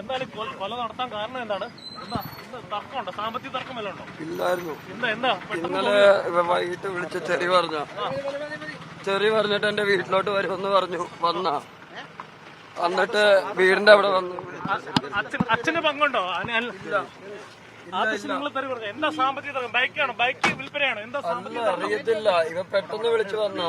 എന്തായാലും കൊ- കൊല നടത്താൻ കാരണം എന്താണ്? എന്താ എന്താ തർക്കമുണ്ടോ? സാമ്പത്തിക തർക്കം വല്ലതും ഉണ്ടോ? ഇല്ലായിരുന്നു. എന്താ എന്താ? ഇന്നലെ വൈകിട്ട് വിളിച്ച് ചെറി പറഞ്ഞ. ചെറി പറഞ്ഞിട്ട് എന്റെ വീട്ടിലോട്ട് വരുമെന്ന് പറഞ്ഞു. വന്ന. വന്നിട്ട് വീടിന്റെ അവിടെ വന്നു. അച്ഛന് പങ്കുണ്ടോ? എന്താ സാമ്പത്തിക ബൈക്കാണോ? ബൈക്ക് വിൽപ്പനയാണോ? എന്താ സാമ്പത്തിക അറിയത്തില്ല. ഇവ പെട്ടെന്ന് വിളിച്ചു വന്നു.